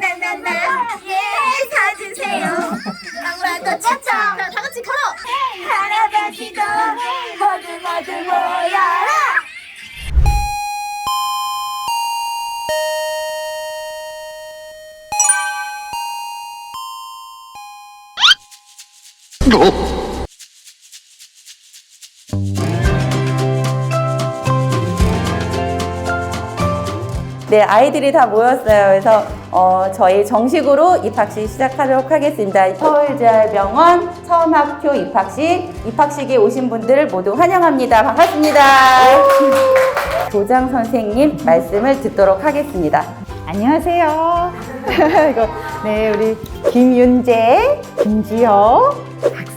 나나나나나 예 사주세요 강화도 ಚಾಚ 다 같이 걸어 할아버지도 모두 모두 모여라 네, 아이들이 다 모였어요. 그래서 어, 저희 정식으로 입학식 시작하도록 하겠습니다. 서울재활병원 처음 학교 입학식, 입학식에 오신 분들을 모두 환영합니다. 반갑습니다. 조장 선생님 말씀을 듣도록 하겠습니다. 안녕하세요. 네 우리 김윤재, 김지호,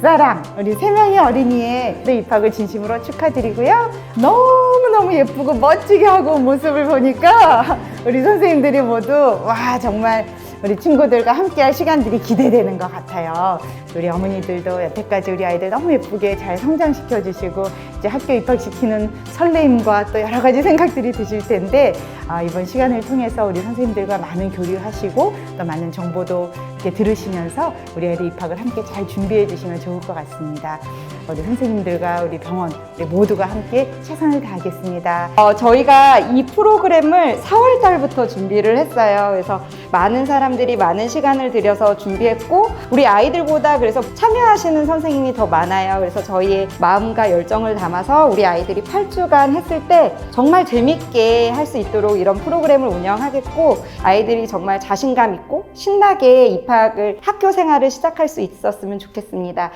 박사랑 우리 세 명의 어린이의 또 입학을 진심으로 축하드리고요. 너무 너무 예쁘고 멋지게 하고 온 모습을 보니까 우리 선생님들이 모두 와 정말 우리 친구들과 함께할 시간들이 기대되는 것 같아요. 우리 어머니들도 여태까지 우리 아이들 너무 예쁘게 잘 성장시켜 주시고 이제 학교 입학시키는 설레임과 또 여러 가지 생각들이 드실 텐데 아, 이번 시간을 통해서 우리 선생님들과 많은 교류하시고 또 많은 정보도 이렇게 들으시면서 우리 아이들 입학을 함께 잘 준비해 주시면 좋을 것 같습니다. 우리 선생님들과 우리 병원 우리 모두가 함께 최선을 다하겠습니다. 어, 저희가 이 프로그램을 4월 달부터 준비를 했어요. 그래서 많은 사람들이 많은 시간을 들여서 준비했고, 우리 아이들보다 그래서 참여하시는 선생님이 더 많아요. 그래서 저희의 마음과 열정을 담아서 우리 아이들이 8주간 했을 때 정말 재밌게 할 수 있도록 이런 프로그램을 운영하겠고, 아이들이 정말 자신감 있고 신나게 입학을, 학교 생활을 시작할 수 있었으면 좋겠습니다.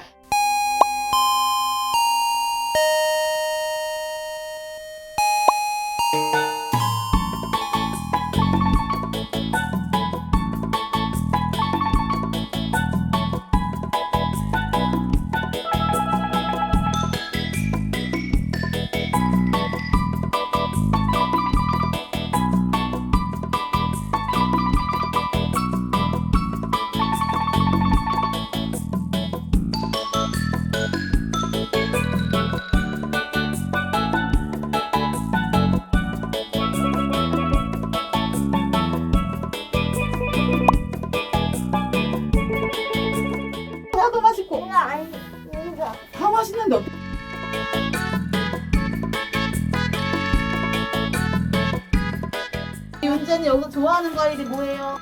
윤재는 여기서 좋아하는 과일이 뭐예요?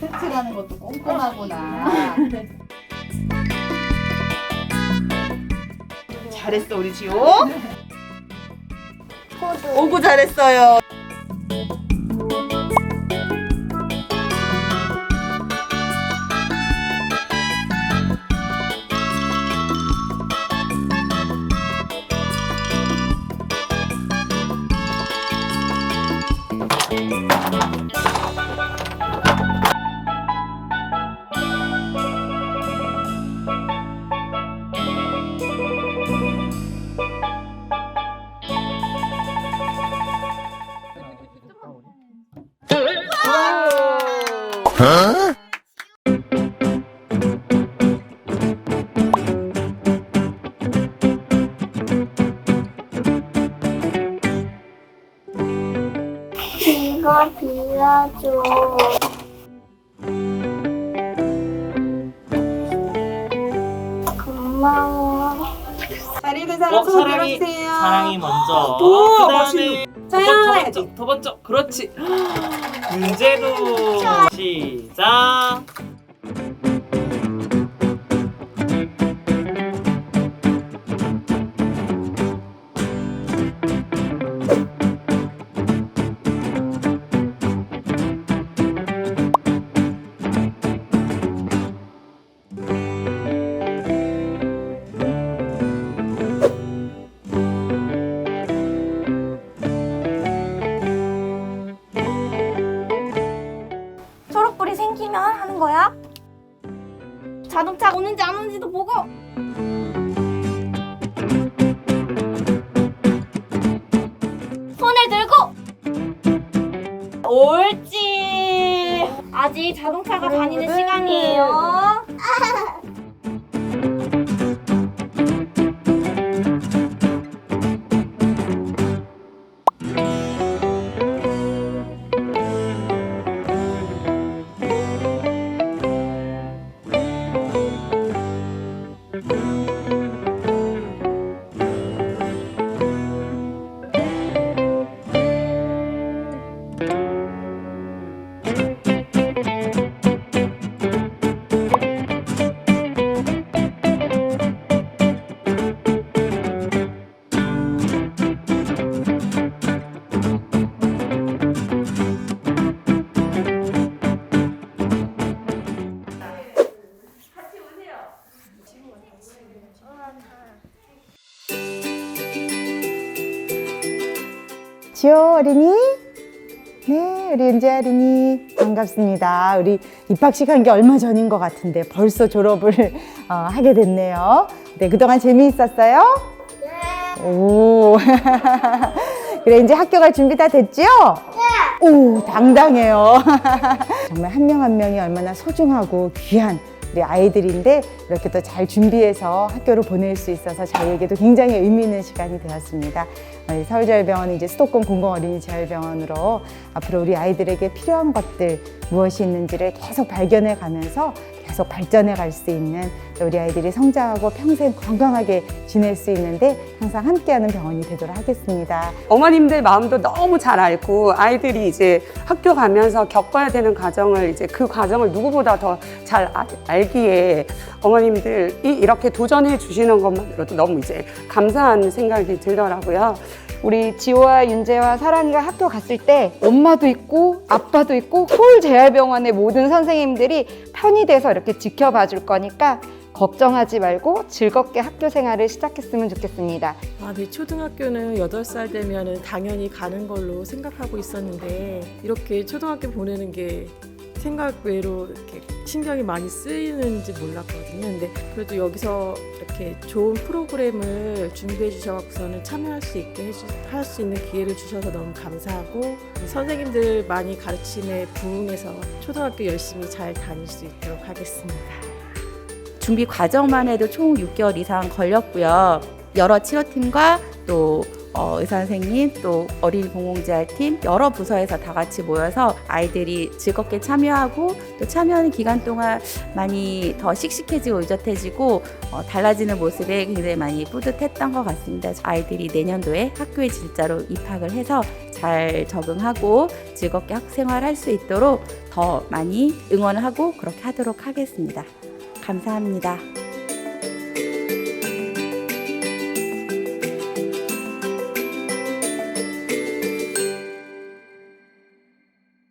색칠하는 것도 꼼꼼하구나. 잘했어 우리 지호. 오구 잘했어요. 이거 빌려줘. 고마워. 잘 읽은 어, 사랑이 사랑이 먼저. 오, 그다음에 저야 더. 번쩍 더 번쩍 그렇지. 문제도 시작. 생기면 하는 거야? 자동차 오는지 안 오는지도 보고. 손을 들고. 옳지. 아직 자동차가 다니는 시간이에요 지호 어린이. 네, 우리 은재 어린이 반갑습니다. 우리 입학식 한 게 얼마 전인 것 같은데 벌써 졸업을 어, 하게 됐네요. 네, 그동안 재미있었어요? 네. 오. 그래, 이제 학교 갈 준비 다 됐지요? 네. 오, 당당해요. 정말 한 명한 명이 얼마나 소중하고 귀한 우리 아이들인데 이렇게 또 잘 준비해서 학교를 보낼 수 있어서 저희에게도 굉장히 의미 있는 시간이 되었습니다. 어, 서울재활병원은 이제 수도권 공공어린이재활병원으로 앞으로 우리 아이들에게 필요한 것들 무엇이 있는지를 계속 발견해 가면서 계속 발전해 갈 수 있는 또 우리 아이들이 성장하고 평생 건강하게 지낼 수 있는데 항상 함께하는 병원이 되도록 하겠습니다. 어머님들 마음도 너무 잘 알고 아이들이 이제 학교 가면서 겪어야 되는 과정을 이제 그 과정을 누구보다 더 잘 알기에 어머님들이 이렇게 도전해 주시는 것만으로도 너무 이제 감사한 생각이 들더라고요. 우리 지호와 윤재와 사랑이가 학교 갔을 때 엄마도 있고 아빠도 있고 서울재활병원의 모든 선생님들이 편이 돼서 이렇게 지켜봐 줄 거니까 걱정하지 말고 즐겁게 학교 생활을 시작했으면 좋겠습니다. 아, 네, 초등학교는 8살 되면은 당연히 가는 걸로 생각하고 있었는데 이렇게 초등학교 보내는 게 생각 외로 이렇게 신경이 많이 쓰이는지 몰랐거든요. 근데 그래도 여기서 이렇게 좋은 프로그램을 준비해 주셔서는 참여할 수 있게 할 수 있는 기회를 주셔서 너무 감사하고 선생님들 많이 가르침에 부응해서 초등학교 열심히 잘 다닐 수 있도록 하겠습니다. 준비 과정만 해도 총 6개월 이상 걸렸고요. 여러 치료팀과 또 어, 의사 선생님, 또 어린이 공공재활팀 여러 부서에서 다 같이 모여서 아이들이 즐겁게 참여하고 또 참여하는 기간 동안 많이 더 씩씩해지고 의젓해지고 어, 달라지는 모습에 굉장히 많이 뿌듯했던 것 같습니다. 아이들이 내년도에 학교에 진짜로 입학을 해서 잘 적응하고 즐겁게 학생활할 수 있도록 더 많이 응원을 하고 그렇게 하도록 하겠습니다. 감사합니다.